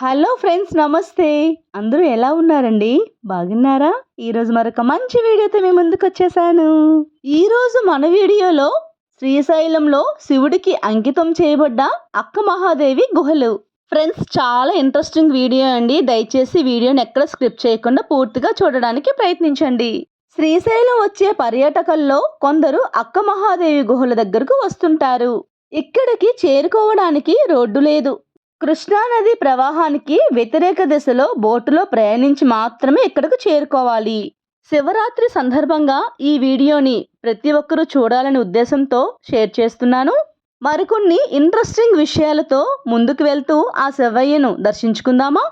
Hello friends నమస్తే. అందరూ ఎలా ఉన్నారండి? బాగున్నారా? ఈరోజు మరొక మంచి వీడియోతో మీ ముందుకు వచ్చేసాను. ఈరోజు మన వీడియోలో శ్రీశైలంలో శివుడికి అంకితం చేయబడ్డ అక్క మహాదేవి గుహలు. ఫ్రెండ్స్ చాలా ఇంట్రెస్టింగ్ వీడియో అండి. దయచేసి వీడియోని ఎక్కడ స్క్రిప్ట్ చేయకుండా పూర్తిగా చూడడానికి ప్రయత్నించండి. శ్రీశైలం వచ్చే పర్యాటకుల్లో కొందరు అక్క మహాదేవి గుహల దగ్గరకు వస్తుంటారు. ఇక్కడికి చేరుకోవడానికి రోడ్డు లేదు. కృష్ణానది ప్రవాహానికి వ్యతిరేక దిశలో బోటులో ప్రయాణించి మాత్రమే ఇక్కడకు చేరుకోవాలి. శివరాత్రి సందర్భంగా ఈ వీడియోని ప్రతి ఒక్కరూ చూడాలనే ఉద్దేశంతో షేర్ చేస్తున్నాను. మరికొన్ని ఇంట్రెస్టింగ్ విషయాలతో ముందుకు వెళ్తూ ఆ శివయ్యను దర్శించుకుందామా?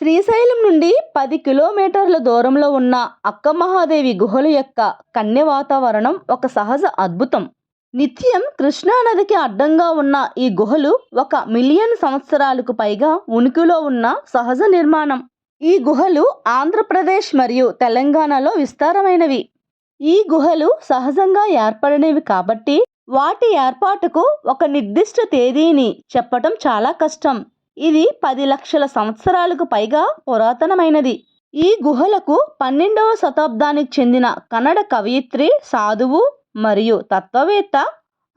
శ్రీశైలం నుండి పది కిలోమీటర్ల దూరంలో ఉన్న అక్క మహాదేవి గుహల యొక్క కన్య వాతావరణం ఒక సహజ అద్భుతం. నిత్యం కృష్ణానదికి అడ్డంగా ఉన్న ఈ గుహలు ఒక మిలియన్ సంవత్సరాలకు పైగా ఉనికిలో ఉన్న సహజ నిర్మాణం. ఈ గుహలు ఆంధ్రప్రదేశ్ మరియు తెలంగాణలో విస్తారమైనవి. ఈ గుహలు సహజంగా ఏర్పడినవి కాబట్టి వాటి ఏర్పాటుకు ఒక నిర్దిష్ట తేదీని చెప్పటం చాలా కష్టం. ఇది పది లక్షల సంవత్సరాలకు పైగా పురాతనమైనది. ఈ గుహలకు పన్నెండవ శతాబ్దానికి చెందిన కన్నడ కవయిత్రి సాధువు మరియు తత్వవేత్త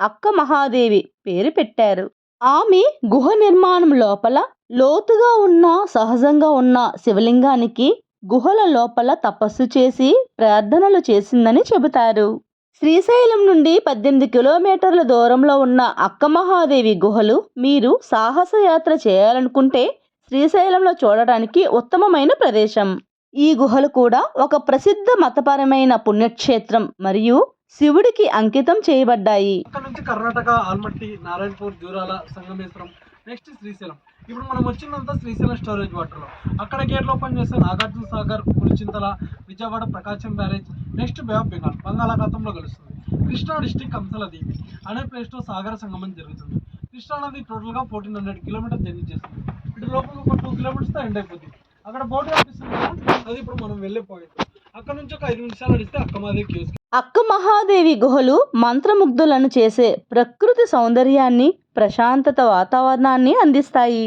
అక్క మహాదేవి పేరు పెట్టారు. ఆమె గుహ నిర్మాణం లోపల లోతుగా ఉన్న సహజంగా ఉన్న శివలింగానికి గుహల లోపల తపస్సు చేసి ప్రార్థనలు చేసిందని చెబుతారు. శ్రీశైలం నుండి పద్దెనిమిది కిలోమీటర్ల దూరంలో ఉన్న అక్క మహాదేవి గుహలు మీరు సాహసయాత్ర చేయాలనుకుంటే శ్రీశైలంలో చూడడానికి ఉత్తమమైన ప్రదేశం. ఈ గుహలు కూడా ఒక ప్రసిద్ధ మతపరమైన పుణ్యక్షేత్రం మరియు శివుడికి అంకితం చేయబడ్డాయి. ఇక్కడ నుంచి కర్ణాటక ఆల్మట్టి నారాయణపూర్ దూరాల సంగమేశ్వరం నెక్స్ట్ శ్రీశైలం. ఇప్పుడు మనం వచ్చిందంతా శ్రీశైలం స్టోరేజ్ వాటర్లో. అక్కడ గేట్లు ఓపెన్ చేస్తే Nagarjuna Sagar Pulichintala Vijayawada Prakasam barrage next bay of Bengal బంగాళాఖాతంలో కలుస్తుంది. కృష్ణా డిస్టిక్ కంసల దీవి అనే ప్లేస్లో సాగర సంగమం జరుగుతుంది. కృష్ణా నది టోటల్గా ఫోర్టీన్ హండ్రెడ్ కిలోమీటర్ జర్నీ చేస్తుంది. ఇటు లోపల ఒక టూ కిలోమీటర్స్తో ఎండ్ అయిపోతుంది. అక్కడ బోట్ కనిపిస్తుంది అది ఇప్పుడు మనం వెళ్ళే పాయింట్ అక్కడ నుంచి ఒక ఐదు నిమిషాలు నడిస్తే అక్కమాదేవి క్యూస్ అక్క మహాదేవి గుహలు మంత్రముగ్ధులను చేసే ప్రకృతి సౌందర్యాన్ని ప్రశాంతత వాతావరణాన్ని అందిస్తాయి.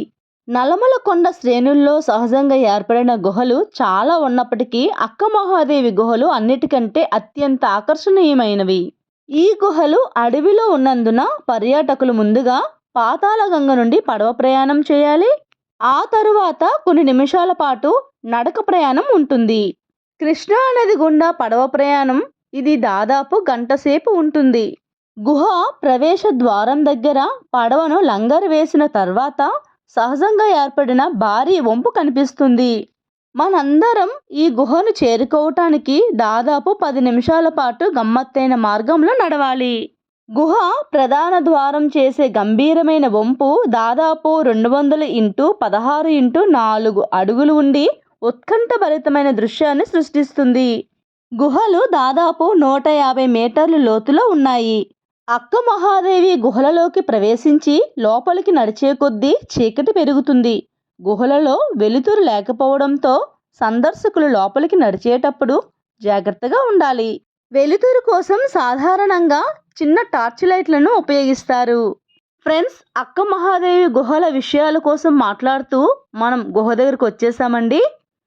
నలమల కొండ శ్రేణుల్లో సహజంగా ఏర్పడిన గుహలు చాలా ఉన్నప్పటికీ అక్క మహాదేవి గుహలు అన్నిటికంటే అత్యంత ఆకర్షణీయమైనవి. ఈ గుహలు అడవిలో ఉన్నందున పర్యాటకులు ముందుగా పాతాళగంగ నుండి పడవ ప్రయాణం చేయాలి. ఆ తరువాత కొన్ని నిమిషాల పాటు నడక ప్రయాణం ఉంటుంది. కృష్ణా నది గుండా పడవ ప్రయాణం ఇది దాదాపు గంటసేపు ఉంటుంది. గుహ ప్రవేశ ద్వారం దగ్గర పడవను లంగర్ వేసిన తర్వాత సహజంగా ఏర్పడిన భారీ వంపు కనిపిస్తుంది. మనందరం ఈ గుహను చేరుకోవటానికి దాదాపు పది నిమిషాల పాటు గమ్మత్తైన మార్గంలో నడవాలి. గుహ ప్రధాన ద్వారం చేసే గంభీరమైన వంపు దాదాపు రెండు వందల ఇంటూ పదహారు ఇంటూ నాలుగు అడుగులు ఉండి ఉత్కంఠభరితమైన దృశ్యాన్ని సృష్టిస్తుంది. గుహలు దాదాపు నూట యాభై మీటర్లు లోతులో ఉన్నాయి. అక్క మహాదేవి గుహలలోకి ప్రవేశించి లోపలికి నడిచే కొద్దీ చీకటి పెరుగుతుంది. గుహలలో వెలుతురు లేకపోవడంతో సందర్శకులు లోపలికి నడిచేటప్పుడు జాగ్రత్తగా ఉండాలి. వెలుతురు కోసం సాధారణంగా చిన్న టార్చ్ లైట్లను ఉపయోగిస్తారు. ఫ్రెండ్స్ అక్క మహాదేవి గుహల విషయాల కోసం మాట్లాడుతూ మనం గుహ దగ్గరకు వచ్చేసామండి.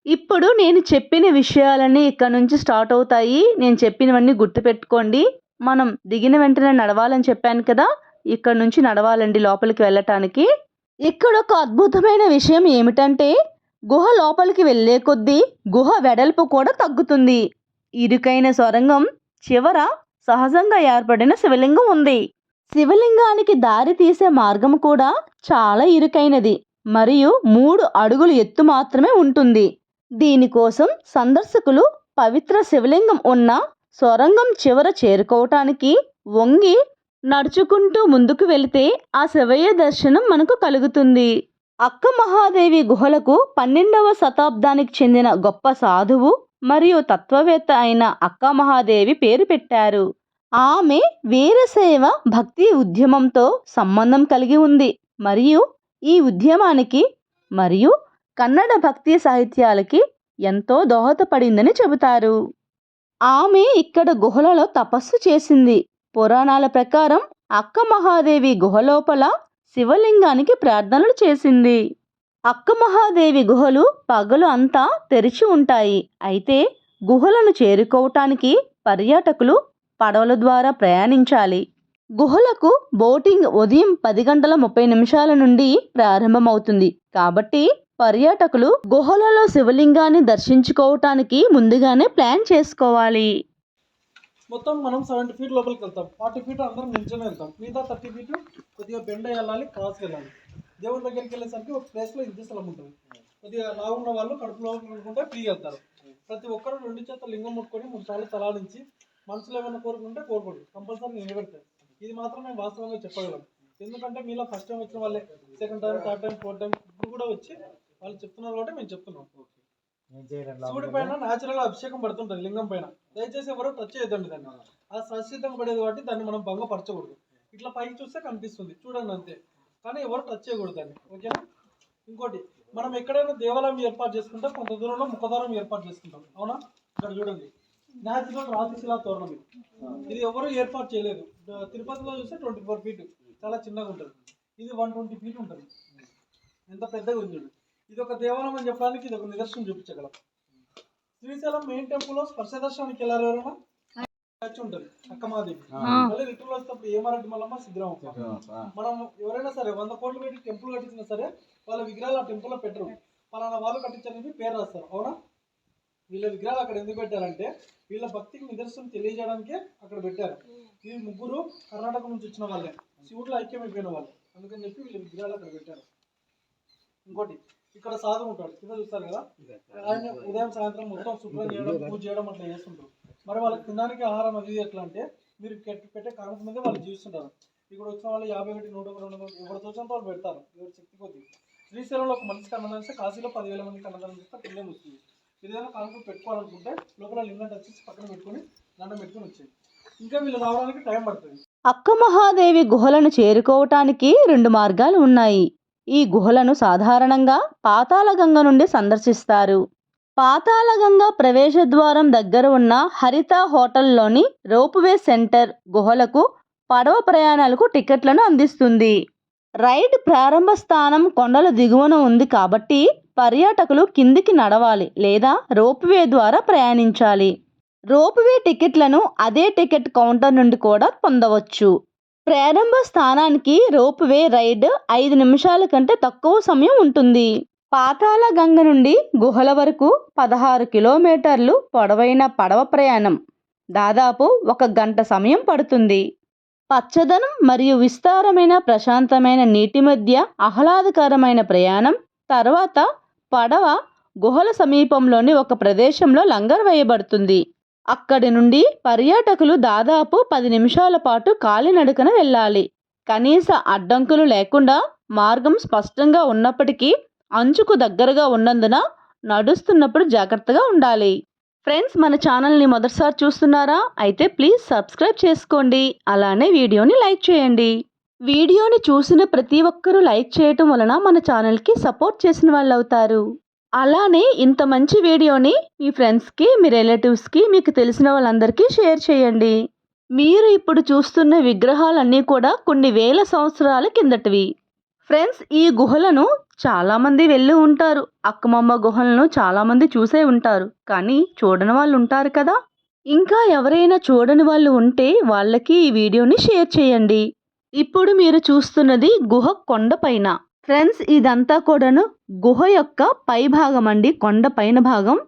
ఇప్పుడు నేను చెప్పిన విషయాలన్నీ ఇక్కడ నుంచి స్టార్ట్ అవుతాయి. నేను చెప్పినవన్నీ గుర్తుపెట్టుకోండి మనం దిగిన వెంటనే నడవాలని చెప్పాను కదా ఇక్కడ నుంచి నడవాలండి లోపలికి వెళ్ళటానికి. ఇక్కడ ఒక అద్భుతమైన విషయం ఏమిటంటే గుహ లోపలికి వెళ్ళే కొద్దీ గుహ వెడల్పు కూడా తగ్గుతుంది. ఇరుకైన సొరంగం చివర సహజంగా ఏర్పడిన శివలింగం ఉంది. శివలింగానికి దారి తీసే మార్గం కూడా చాలా ఇరుకైనది. మరియు మూడు అడుగులు ఎత్తు మాత్రమే ఉంటుంది. దీనికోసం సందర్శకులు పవిత్ర శివలింగం ఉన్న సొరంగం చివర చేరుకోవటానికి వంగి నడుచుకుంటూ ముందుకు వెళితే ఆ శివయ్య దర్శనం మనకు కలుగుతుంది. అక్క మహాదేవి గుహలకు పన్నెండవ శతాబ్దానికి చెందిన గొప్ప సాధువు మరియు తత్వవేత్త అయిన అక్క మహాదేవి పేరు పెట్టారు. ఆమె వీరశైవ భక్తి ఉద్యమంతో సంబంధం కలిగి ఉంది. మరియు ఈ ఉద్యమానికి మరియు కన్నడ భక్తి సాహిత్యాలకి ఎంతో దోహదపడిందని చెబుతారు. ఆమె ఇక్కడ గుహలలో తపస్సు చేసింది. పురాణాల ప్రకారం అక్క మహాదేవి గుహ లోపల శివలింగానికి ప్రార్థనలు చేసింది. అక్క మహాదేవి గుహలు పగలు అంతా తెరిచి ఉంటాయి. అయితే గుహలను చేరుకోవటానికి పర్యాటకులు పడవల ద్వారా ప్రయాణించాలి. గుహలకు బోటింగ్ ఉదయం పది గంటల ముప్పై నిమిషాల నుండి ప్రారంభమవుతుంది. కాబట్టి పర్యాటకులు గుహలలో శివలింగాన్ని దర్శించుకోవటానికి ముందుగానే ప్లాన్ చేసుకోవాలి. మొత్తం మనం సెవెంటీ ఫీట్ లోపలికి వెళ్తాం. ఫార్టీ ఫీట్ అందరం నిల్చొని వెళ్తాం. మిగతా థర్టీ ఫీట్ కొద్దిగా బెండ్ వెళ్ళాలి క్రాస్ వెళ్ళాలి. దేవుడి దగ్గరికి వెళ్ళేసరికి ఒక ప్లేస్లో ఇంత స్థలం ఉంటుంది. కొద్దిగా లావున్న వాళ్ళు కడుపులో ఉంటే ఫ్రీ వెళ్తారు. ప్రతి ఒక్కరు రెండు చేత లింగం ముట్టుకొని మూడు సార్లు తలాడించి మనసులో ఏమైనా కోరుకుంటే కోరుకోండి. కంపల్సరీ నిలబెడతారు ఇది మాత్రం నేను వాస్తవంగా చెప్పగలను. ఎందుకంటే మీలో ఫస్ట్ టైం వచ్చిన వాళ్ళే second time third time fourth time ఇప్పుడు కూడా వచ్చి వాళ్ళు చెప్తున్నారు కాబట్టి మేము చెప్తున్నాం. శివుడి పైన న్యాచురల్ అభిషేకం పడుతుంటది లింగం పైన. దయచేసి ఎవరు టచ్ చేయొద్దండి దాన్ని. ఆ. సశిద్ధంగా పడేది కాబట్టి దాన్ని మనం భంగపరచకూడదు. ఇట్లా పైకి చూస్తే కనిపిస్తుంది చూడండి అంతే. కానీ ఎవరు టచ్ చేయకూడదు దాన్ని. ఓకేనా ఇంకోటి మనం ఎక్కడైనా దేవాలయం ఏర్పాటు చేసుకుంటే కొంత దూరంలో ముఖద్వారం ఏర్పాటు చేసుకుంటాం. అవునా? ఇక్కడ చూడండి. న్యాచురల్ రాతిశిలా తోరణం ఇది. ఎవరు ఏర్పాటు చేయలేదు. తిరుపతిలో చూస్తే ట్వంటీ ఫోర్ ఫీట్. చాలా చిన్నగా ఉంటుంది. ఇది వన్ ట్వంటీ ఫీట్ ఉంటుంది. ఎంత పెద్దగా ఉంది. ఇది ఒక దేవాలయం అని చెప్పడానికి ఇది ఒక నిదర్శనం చూపించగలం. శ్రీశైలం మెయిన్ టెంపుల్లో స్పర్శ దర్శనానికి వెళ్ళారు ఎవరైనా? చర్చ్ ఉంటుంది అక్కమాదేవి మళ్ళీ రిటర్న్ వస్తేప్పుడు ఏమారెడ్డి మల్లమ్మ సిద్ధరామప్ప మనం ఎవరైనా సరే వంద కోట్లు పెట్టి టెంపుల్ కట్టించినా సరే వాళ్ళ విగ్రహాలు ఆ టెంపుల్లో పెట్టరు. పలానా వాళ్ళు కట్టించారని పేరు రాస్తారు. అవునా? వీళ్ళ విగ్రహాలు అక్కడ ఎందుకు పెట్టారంటే వీళ్ళ భక్తికి నిదర్శనం తెలియజేయడానికే అక్కడ పెట్టారు. ఈ ముగ్గురు కర్ణాటక నుంచి వచ్చిన వాళ్ళే. శివుడిలో ఐక్యమైపోయిన వాళ్ళు. అందుకని చెప్పి వీళ్ళ విగ్రహాలు అక్కడ పెట్టారు. ఇంకోటి ఇక్కడ సాధు ఉంటాడు కింద చూస్తారు కదా? ఆయన ఉదయం సాయంత్రం మొత్తం శుభ్రం చేయడం పూజ చేయడం అట్లా చేస్తుంటారు. మరి వాళ్ళకి తినడానికి ఆహారం అది ఎట్లా అంటే మీరు కెట్- పెట్టే కానుక మీద వాళ్ళు జీవిస్తుంటారు. ఇక్కడ వచ్చిన వాళ్ళు యాభై ఒకటి నూట ఒకటి రెండు వందలు ఎవరు తోచినంత వాళ్ళు పెడతారు. ఎవరి శక్తి కొద్ది. శ్రీశైలంలో ఒక మనిషికి అన్నదానం చేస్తే కాశీలో పదివేల మందికి అన్నదానం చేస్తే పుణ్యం వస్తుంది. ఏదైనా కానుక పెట్టుకోవాలనుకుంటే లోపల లింగం టచ్ చేసి పక్కన పెట్టుకొని దండం పెట్టుకొని వచ్చేది ఇంకా వీళ్ళు రావడానికి టైం పడుతుంది. అక్కమహాదేవి గుహలను చేరుకోవటానికి రెండు మార్గాలు ఉన్నాయి. ఈ గుహలను సాధారణంగా పాతాళగంగ నుండి సందర్శిస్తారు. పాతాళగంగ ప్రవేశ ద్వారం దగ్గర ఉన్న హరిత హోటల్లోని రోప్వే సెంటర్ గుహలకు పడవ ప్రయాణాలకు టికెట్లను అందిస్తుంది. రైడ్ ప్రారంభ స్థానం కొండల దిగువన ఉంది కాబట్టి పర్యాటకులు కిందికి నడవాలి లేదా రోప్వే ద్వారా ప్రయాణించాలి. రోప్వే టికెట్లను అదే టికెట్ కౌంటర్ నుండి కూడా పొందవచ్చు. ప్రారంభ స్థానానికి రోప్వే రైడ్ ఐదు నిమిషాల కంటే తక్కువ సమయం ఉంటుంది. పాతాళ గంగ నుండి గుహల వరకు పదహారు కిలోమీటర్లు పొడవైన పడవ ప్రయాణం. దాదాపు ఒక గంట సమయం పడుతుంది. పచ్చదనం మరియు విస్తారమైన ప్రశాంతమైన నీటి మధ్య ఆహ్లాదకరమైన ప్రయాణం తర్వాత పడవ గుహల సమీపంలోని ఒక ప్రదేశంలో లంగర్ వేయబడుతుంది. అక్కడి నుండి పర్యాటకులు దాదాపు పది నిమిషాల పాటు కాలినడకన వెళ్ళాలి. కనీస అడ్డంకులు లేకుండా మార్గం స్పష్టంగా ఉన్నప్పటికీ అంచుకు దగ్గరగా ఉన్నందున నడుస్తున్నప్పుడు జాగ్రత్తగా ఉండాలి. ఫ్రెండ్స్ మన ఛానల్ని మొదటిసారి చూస్తున్నారా? అయితే ప్లీజ్ సబ్స్క్రైబ్ చేసుకోండి. అలానే వీడియోని లైక్ చేయండి. వీడియోని చూసిన ప్రతి ఒక్కరూ లైక్ చేయటం వలన మన ఛానల్కి సపోర్ట్ చేసిన వాళ్ళు అవుతారు అలానే ఇంత మంచి వీడియోని మీ ఫ్రెండ్స్కి మీ రిలేటివ్స్కి మీకు తెలిసిన వాళ్ళందరికీ షేర్ చేయండి. మీరు ఇప్పుడు చూస్తున్న విగ్రహాలన్నీ కూడా కొన్ని వేల సంవత్సరాల కిందటివి. ఫ్రెండ్స్ ఈ గుహలను చాలామంది వెళ్ళి ఉంటారు. అక్కమమ్మ గుహలను చాలామంది చూసే ఉంటారు. కానీ చూడని వాళ్ళు ఉంటారు కదా! ఇంకా ఎవరైనా చూడని వాళ్ళు ఉంటే వాళ్ళకి ఈ వీడియోని షేర్ చేయండి. ఇప్పుడు మీరు చూస్తున్నది గుహ కొండపైన. ఫ్రెండ్స్ ఇదంతా కూడాను గుహ యొక్క పై భాగం అండి కొండ పైన భాగం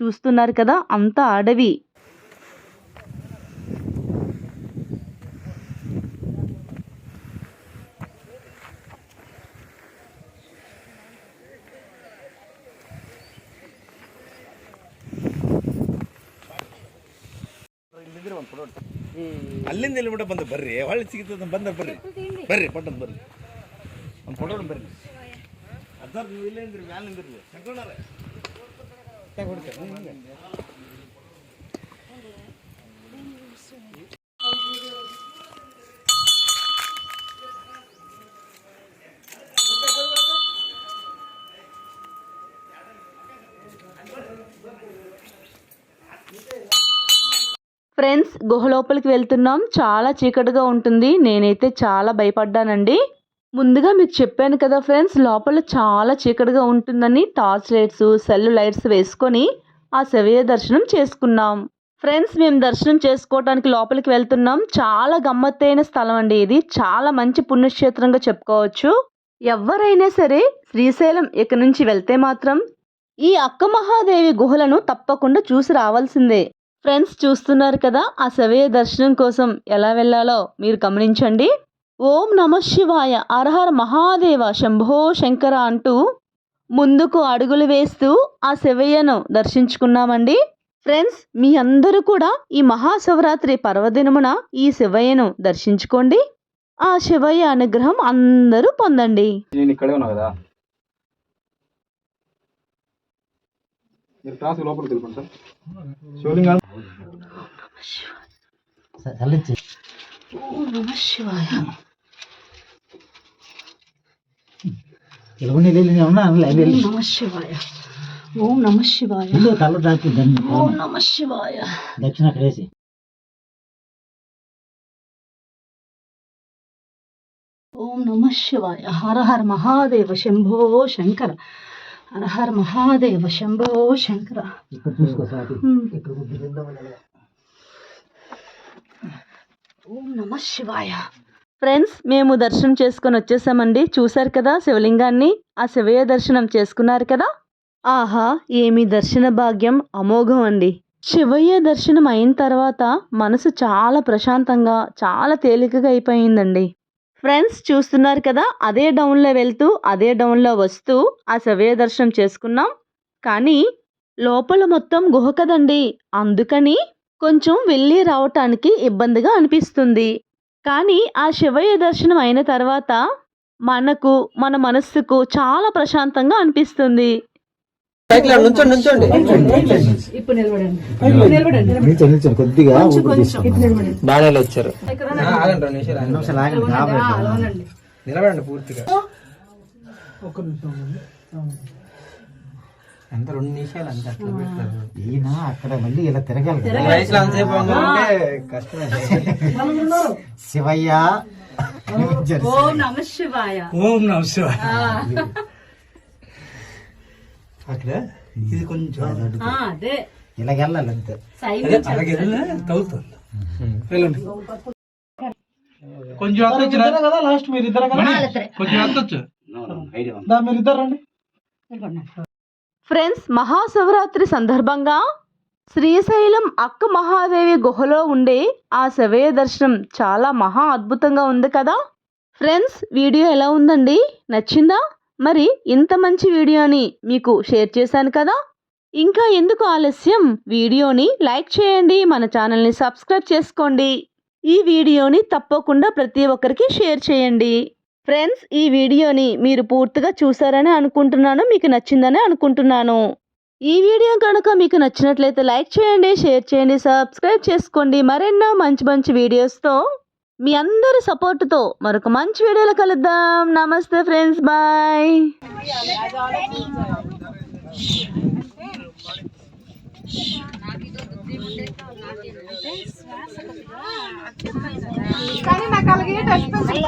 చూస్తున్నారు కదా అంతా అడవి ಅಲ್ಲಿಂದ ಇಲ್ಲಿ ಬಿಡ ಬಂದ ಬರ್ರಿ ಹೊಳ್ಳಿ ಸಿಗ್ತದ ಬಂದ ಬರ್ರಿ ಬರ್ರಿ ಪಟ್ಟದ ಬರ್ರಿ ಒಂದು ಫೋಟೋ ಬರ್ರಿ ಅದಾರ ನೀವು ಇಲ್ಲೇ ಅಂದ್ರಿ ಮ್ಯಾಲ ನಿಂದ್ರಿ ಶಂಕರಣ್ಣಾರ ఫ్రెండ్స్ గుహ లోపలికి వెళ్తున్నాం చాలా చీకటిగా ఉంటుంది నేనైతే చాలా భయపడ్డానండి ముందుగా మీకు చెప్పాను కదా ఫ్రెండ్స్ లోపల చాలా చీకటిగా ఉంటుందని టార్చ్ లైట్స్ సెల్ లైట్స్ వేసుకొని ఆ శివయ్య దర్శనం చేసుకున్నాం. ఫ్రెండ్స్ మేము దర్శనం చేసుకోవడానికి లోపలికి వెళ్తున్నాం. చాలా గమ్మత్తైన స్థలం అండి ఇది. చాలా మంచి పుణ్యక్షేత్రంగా చెప్పుకోవచ్చు. ఎవరైనా సరే శ్రీశైలం ఇక నుంచి వెళ్తే మాత్రం ఈ అక్క మహాదేవి గుహలను తప్పకుండా చూసి రావాల్సిందే. ఫ్రెండ్స్ చూస్తున్నారు కదా ఆ శవయ దర్శనం కోసం ఎలా వెళ్ళాలో మీరు గమనించండి. ఓం నమ శివాయ. అరహర మహాదేవ. శంభో శంకర అంటూ ముందుకు అడుగులు వేస్తూ ఆ శివయ్యను దర్శించుకున్నామండి. ఫ్రెండ్స్ మీ అందరూ కూడా ఈ మహాశివరాత్రి పర్వదినమున ఈ శివయ్యను దర్శించుకోండి. ఆ శివయ్య అనుగ్రహం అందరూ పొందండి. నేను ఇక్కడే ఉన్నా కదా? మీరు క్లాస్ లోపల తెలుపండి సార్. శివలింగం ఓం నమ శివాయ. ಕೆಲವೊಂದು ಇಲ್ಲಿ ಅವನ ಲೈವ್ ఓం నమ శివాయ ఓం నమ శివాయ ಇಲ್ಲೂ ತಲೆ ದಾಟಿ ఓం నమ శివాయ ದಕ್ಷಿಣ ಕಡೆಸಿ ఓం నమ శివాయ హర హర మహాదేవ శంభో శంకర హర హర మహాదేవ శంభో శంకర ఇక్కడ చూసుకో సాటి హ్మ్. ఇక్కడ గుడ్డి ఓం నమ శివాయ ఫ్రెండ్స్ మేము దర్శనం చేసుకొని వచ్చేసామండి. చూశారు కదా శివలింగాన్ని? ఆ శివయ్య దర్శనం చేసుకున్నారు కదా? ఆహా ఏమి దర్శన భాగ్యం అమోఘం అండి. శివయ్య దర్శనం అయిన తర్వాత మనసు చాలా ప్రశాంతంగా చాలా తేలికగా అయిపోయిందండి. ఫ్రెండ్స్ చూస్తున్నారు కదా అదే డౌన్లో వెళ్తూ అదే డౌన్లో వస్తూ ఆ శివయ్య దర్శనం చేసుకున్నాం. కానీ లోపల మొత్తం గుహ కదండి. అందుకని కొంచెం వెళ్ళి రావటానికి ఇబ్బందిగా అనిపిస్తుంది. కానీ ఆ శివయ్య దర్శనం అయిన తర్వాత మనకు మన మనస్సుకు చాలా ప్రశాంతంగా అనిపిస్తుంది. కొద్దిగా వచ్చారు. నిలబడండి పూర్తిగా. ఎంత రెండు నిమిషాలు అంత అట్లా పెడతారు. ఈయన అక్కడ మళ్ళీ ఇలా తిరగాలి. వయసులో అంతసేపు అంటే కష్టమే. శివయ్య ఓం నమ శివాయ. ఓం నమ శివాయ. అక్కడ? ఇది కొంచెం అదే. ఇలా వెళ్ళాలి అంతే. అలాగే వెళ్ళండి. కొంచెం కదా లాస్ట్ మీరు ఇద్దరు కదా? కొంచెం మీరు ఇద్దరు రండి ఫ్రెండ్స్ మహాశివరాత్రి సందర్భంగా శ్రీశైలం అక్క మహాదేవి గుహలో ఉండే ఆ శివయ్య దర్శనం చాలా మహా అద్భుతంగా ఉంది కదా? ఫ్రెండ్స్ వీడియో ఎలా ఉందండి? నచ్చిందా? మరి ఇంత మంచి వీడియోని మీకు షేర్ చేశాను కదా? ఇంకా ఎందుకు ఆలస్యం? వీడియోని లైక్ చేయండి మన ఛానల్ని సబ్స్క్రైబ్ చేసుకోండి. ఈ వీడియోని తప్పకుండా ప్రతి ఒక్కరికి షేర్ చేయండి. ఫ్రెండ్స్ ఈ వీడియోని మీరు పూర్తిగా చూసారని అనుకుంటున్నాను మీకు నచ్చిందని అనుకుంటున్నాను. ఈ వీడియో కనుక మీకు నచ్చినట్లయితే లైక్ చేయండి షేర్ చేయండి సబ్స్క్రైబ్ చేసుకోండి. మరెన్నో మంచి మంచి వీడియోస్తో మీ అందరి సపోర్టుతో మరొక మంచి వీడియోలో కలుద్దాం. నమస్తే ఫ్రెండ్స్ బాయ్. కానీ నాకు అలాగే టచ్ పెన్సిల్